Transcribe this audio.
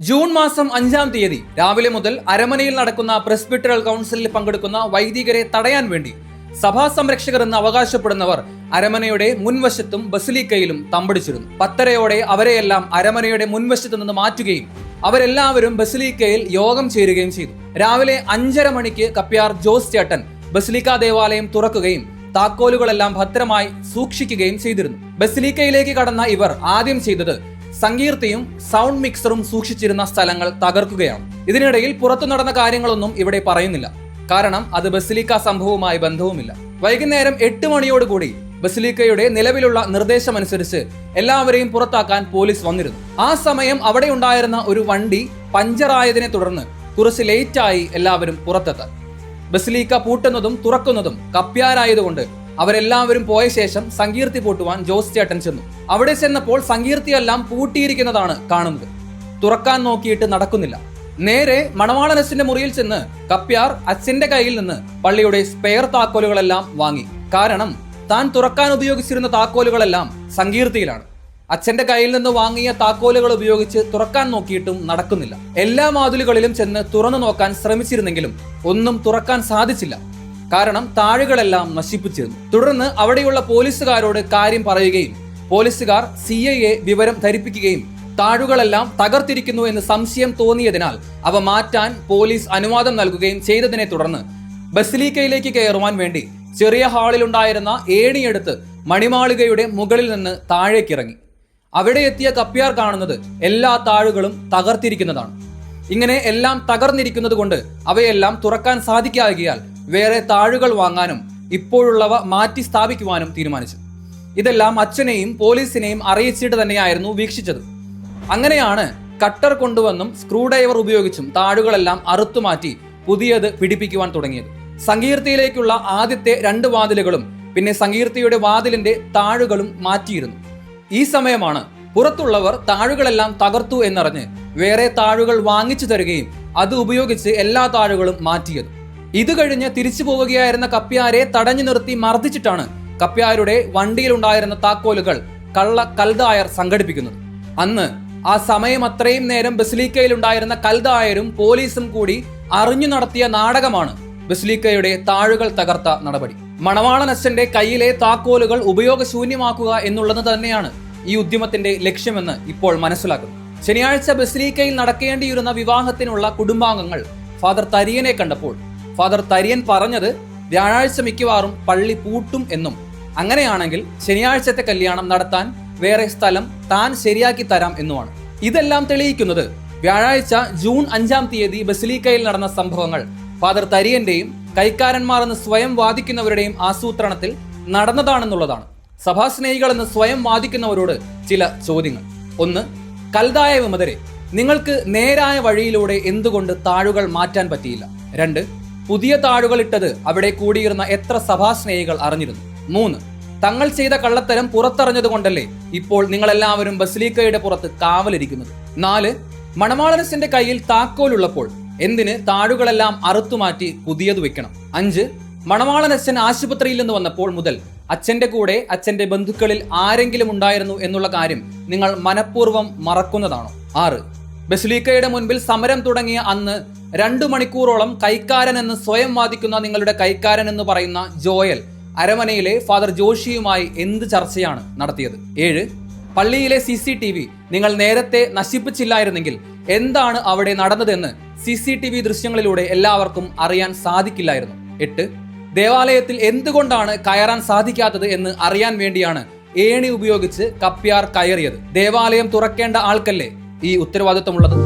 June മാസം അഞ്ചാം തീയതി രാവിലെ മുതൽ അരമനയിൽ നടക്കുന്ന പ്രസ്ബിറ്ററൽ കൗൺസിലിൽ പങ്കെടുക്കുന്ന വൈദികരെ തടയാൻ വേണ്ടി സഭാ സംരക്ഷകർ എന്ന് അവകാശപ്പെടുന്നവർ അരമനയുടെ മുൻവശത്തും ബസിലിക്കയിലും തമ്പടിച്ചിരുന്നു. പത്തരയോടെ അവരെയെല്ലാം അരമനയുടെ മുൻവശത്ത് നിന്ന് മാറ്റുകയും അവരെല്ലാവരും ബസിലിക്കയിൽ യോഗം ചേരുകയും ചെയ്തു. രാവിലെ അഞ്ചര മണിക്ക് കപ്യാർ ജോസ് ചേട്ടൻ ബസിലിക്ക ദേവാലയം തുറക്കുകയും താക്കോലുകളെല്ലാം ഭദ്രമായി സൂക്ഷിക്കുകയും ചെയ്തിരുന്നു. ബസിലിക്കയിലേക്ക് കടന്ന ഇവർ ആദ്യം ചെയ്തത് സങ്കീർത്തിയും സൗണ്ട് മിക്സറും സൂക്ഷിച്ചിരുന്ന സ്ഥലങ്ങൾ തകർക്കുകയാണ്. ഇതിനിടയിൽ പുറത്തു നടന്ന കാര്യങ്ങളൊന്നും ഇവിടെ പറയുന്നില്ല. കാരണം അത് ബസിലിക്ക സംഭവവുമായി ബന്ധവുമില്ല. വൈകുന്നേരം എട്ട് മണിയോടുകൂടി ബസിലിക്കയുടെ നിലവിലുള്ള നിർദ്ദേശമനുസരിച്ച് എല്ലാവരെയും പുറത്താക്കാൻ പോലീസ് വന്നിരുന്നു. ആ സമയം അവിടെ ഉണ്ടായിരുന്ന ഒരു വണ്ടി പഞ്ചറായതിനെ തുടർന്ന് കുറച്ച് ലേറ്റായി എല്ലാവരും പുറത്തെത്താൻ. ബസിലീക്ക പൂട്ടുന്നതും തുറക്കുന്നതും കപ്യാരായതുകൊണ്ട് അവരെല്ലാവരും പോയ ശേഷം സങ്കീർത്തി പൂട്ടുവാൻ ജോസ് ചേട്ടൻ ചെന്നു. അവിടെ ചെന്നപ്പോൾ സങ്കീർത്തിയെല്ലാം പൂട്ടിയിരിക്കുന്നതാണ് കാണുന്നത്. തുറക്കാൻ നോക്കിയിട്ട് നടക്കുന്നില്ല. നേരെ മണവാളനസിന്റെ മുറിയിൽ ചെന്ന് കപ്യാർ അച്ഛന്റെ കയ്യിൽ നിന്ന് പള്ളിയുടെ സ്പെയർ താക്കോലുകളെല്ലാം വാങ്ങി. കാരണം താൻ തുറക്കാൻ ഉപയോഗിച്ചിരുന്ന താക്കോലുകളെല്ലാം സങ്കീർത്തിയിലാണ്. അച്ഛന്റെ കയ്യിൽ നിന്ന് വാങ്ങിയ താക്കോലുകൾ ഉപയോഗിച്ച് തുറക്കാൻ നോക്കിയിട്ടും നടക്കുന്നില്ല. എല്ലാ മാതിലുകളിലും ചെന്ന് തുറന്നു നോക്കാൻ ശ്രമിച്ചിരുന്നെങ്കിലും ഒന്നും തുറക്കാൻ സാധിച്ചില്ല. കാരണം താഴുകളെല്ലാം നശിപ്പിച്ചിരുന്നു. തുടർന്ന് അവിടെയുള്ള പോലീസുകാരോട് കാര്യം പറയുകയും പോലീസുകാർ സി വിവരം ധരിപ്പിക്കുകയും താഴുകളെല്ലാം തകർത്തിരിക്കുന്നു എന്ന് സംശയം തോന്നിയതിനാൽ അവ മാറ്റാൻ പോലീസ് അനുവാദം നൽകുകയും ചെയ്തതിനെ തുടർന്ന് ബസിലീക്കയിലേക്ക് കയറുവാൻ വേണ്ടി ചെറിയ ഹാളിലുണ്ടായിരുന്ന ഏണിയെടുത്ത് മണിമാളികയുടെ മുകളിൽ നിന്ന് താഴേക്കിറങ്ങി. അവിടെ എത്തിയ കപ്പ്യാർ കാണുന്നത് എല്ലാ താഴുകളും തകർത്തിരിക്കുന്നതാണ്. ഇങ്ങനെ എല്ലാം തകർന്നിരിക്കുന്നത് കൊണ്ട് അവയെല്ലാം തുറക്കാൻ സാധിക്കാകിയാൽ വേറെ താഴുകൾ വാങ്ങാനും ഇപ്പോഴുള്ളവ മാറ്റി സ്ഥാപിക്കുവാനും തീരുമാനിച്ചു. ഇതെല്ലാം അച്ഛനെയും പോലീസിനെയും അറിയിച്ചിട്ട് തന്നെയായിരുന്നു വീക്ഷിച്ചത്. അങ്ങനെയാണ് കട്ടർ കൊണ്ടുവന്നും സ്ക്രൂ ഡ്രൈവർ ഉപയോഗിച്ചും താഴുകളെല്ലാം അറുത്തുമാറ്റി പുതിയത് പിടിപ്പിക്കുവാൻ തുടങ്ങിയത്. സങ്കീർത്തിയിലേക്കുള്ള ആദ്യത്തെ രണ്ട് വാതിലുകളും പിന്നെ സങ്കീർത്തിയുടെ വാതിലിന്റെ താഴുകളും മാറ്റിയിരുന്നു. ഈ സമയമാണ് പുറത്തുള്ളവർ താഴുകളെല്ലാം തകർത്തു എന്നറിഞ്ഞ് വേറെ താഴുകൾ വാങ്ങിച്ചു തരികയും അത് ഉപയോഗിച്ച് എല്ലാ താഴുകളും മാറ്റിയത്. ഇത് കഴിഞ്ഞ് തിരിച്ചു പോവുകയായിരുന്ന കപ്പ്യാരെ തടഞ്ഞു നിർത്തി മർദ്ദിച്ചിട്ടാണ് കപ്പ്യാരുടെ വണ്ടിയിലുണ്ടായിരുന്ന താക്കോലുകൾ കള്ള കൽദായർ സംഘടിപ്പിക്കുന്നത്. അന്ന് ആ സമയം അത്രയും നേരം ബസിലിക്കയിലുണ്ടായിരുന്ന കൽദായരും പോലീസും കൂടി അറിഞ്ഞു നടത്തിയ നാടകമാണ് ബസിലിക്കയുടെ താഴുകൾ തകർത്ത നടപടി. മണവാളൻ അച്ഛന്റെ കയ്യിലെ താക്കോലുകൾ ഉപയോഗശൂന്യമാക്കുക എന്നുള്ളത് തന്നെയാണ് ഈ ഉദ്യമത്തിന്റെ ലക്ഷ്യമെന്ന് ഇപ്പോൾ മനസ്സിലാക്കുന്നു. ശനിയാഴ്ച ബസിലിക്കയിൽ നടക്കേണ്ടിയിരുന്ന വിവാഹത്തിനുള്ള കുടുംബാംഗങ്ങൾ ഫാദർ തരിയനെ കണ്ടപ്പോൾ ഫാദർ തരിയൻ പറഞ്ഞത് വ്യാഴാഴ്ച മിക്കവാറും പള്ളി പൂട്ടും എന്നും. അങ്ങനെയാണെങ്കിൽ ശനിയാഴ്ചത്തെ കല്യാണം നടത്താൻ വേറെ സ്ഥലം താൻ ശരിയാക്കി തരാം എന്നുമാണ്. ഇതെല്ലാം തെളിയിക്കുന്നത് വ്യാഴാഴ്ച ജൂൺ അഞ്ചാം തീയതി ബസിലിക്കയിൽ നടന്ന സംഭവങ്ങൾ ഫാദർ തരിയന്റെയും കൈക്കാരന്മാർ എന്ന് സ്വയം വാദിക്കുന്നവരുടെയും ആസൂത്രണത്തിൽ നടന്നതാണെന്നുള്ളതാണ്. സഭാസ്നേഹികൾ എന്ന് സ്വയം വാദിക്കുന്നവരോട് ചില ചോദ്യങ്ങൾ. ഒന്ന് കൽതായ വിമതരെ നിങ്ങൾക്ക് നേരായ വഴിയിലൂടെ എന്തുകൊണ്ട് താഴുകൾ മാറ്റാൻ പറ്റിയില്ല? രണ്ട് പുതിയ താഴുകൾ ഇട്ടത് അവിടെ കൂടിയിരുന്ന എത്ര സഭാസ്നേഹികൾ അറിഞ്ഞിരുന്നു? മൂന്ന് തങ്ങൾ ചെയ്ത കള്ളത്തരം പുറത്തറിഞ്ഞതുകൊണ്ടല്ലേ ഇപ്പോൾ നിങ്ങളെല്ലാവരും ബസിലീക്കയുടെ പുറത്ത് കാവലിരിക്കുന്നത്? നാല് മണമാളനസിന്റെ കയ്യിൽ താക്കോലുള്ളപ്പോൾ എന്തിന് താഴുകളെല്ലാം അറുത്തുമാറ്റി പുതിയത് വെക്കണം? അഞ്ച് മണവാളനച്ഛൻ ആശുപത്രിയിൽ നിന്ന് വന്നപ്പോൾ മുതൽ അച്ഛന്റെ കൂടെ അച്ഛന്റെ ബന്ധുക്കളിൽ ആരെങ്കിലും ഉണ്ടായിരുന്നു എന്നുള്ള കാര്യം നിങ്ങൾ മനഃപൂർവം മറക്കുന്നതാണോ? ആറ് ബസിലീക്കയുടെ മുൻപിൽ സമരം തുടങ്ങിയ അന്ന് രണ്ടു മണിക്കൂറോളം കൈക്കാരൻ എന്ന് സ്വയം വാദിക്കുന്ന നിങ്ങളുടെ കൈക്കാരൻ എന്ന് പറയുന്ന ജോയൽ അരമനയിലെ ഫാദർ ജോഷിയുമായി എന്ത് ചർച്ചയാണ് നടത്തിയത്? ഏഴ് പള്ളിയിലെ സി സി ടി വി നിങ്ങൾ നേരത്തെ നശിപ്പിച്ചില്ലായിരുന്നെങ്കിൽ എന്താണ് അവിടെ നടന്നതെന്ന് സി സി ടി വി ദൃശ്യങ്ങളിലൂടെ എല്ലാവർക്കും അറിയാൻ സാധിക്കില്ലായിരുന്നു. എട്ട് ദേവാലയത്തിൽ എന്തുകൊണ്ടാണ് കയറാൻ സാധിക്കാത്തത് എന്ന് അറിയാൻ വേണ്ടിയാണ് ഏണി ഉപയോഗിച്ച് കപ്യാർ കയറിയത്? ദേവാലയം തുറക്കേണ്ട ആൾക്കല്ലേ ഈ ഉത്തരവാദിത്വമുള്ളത്?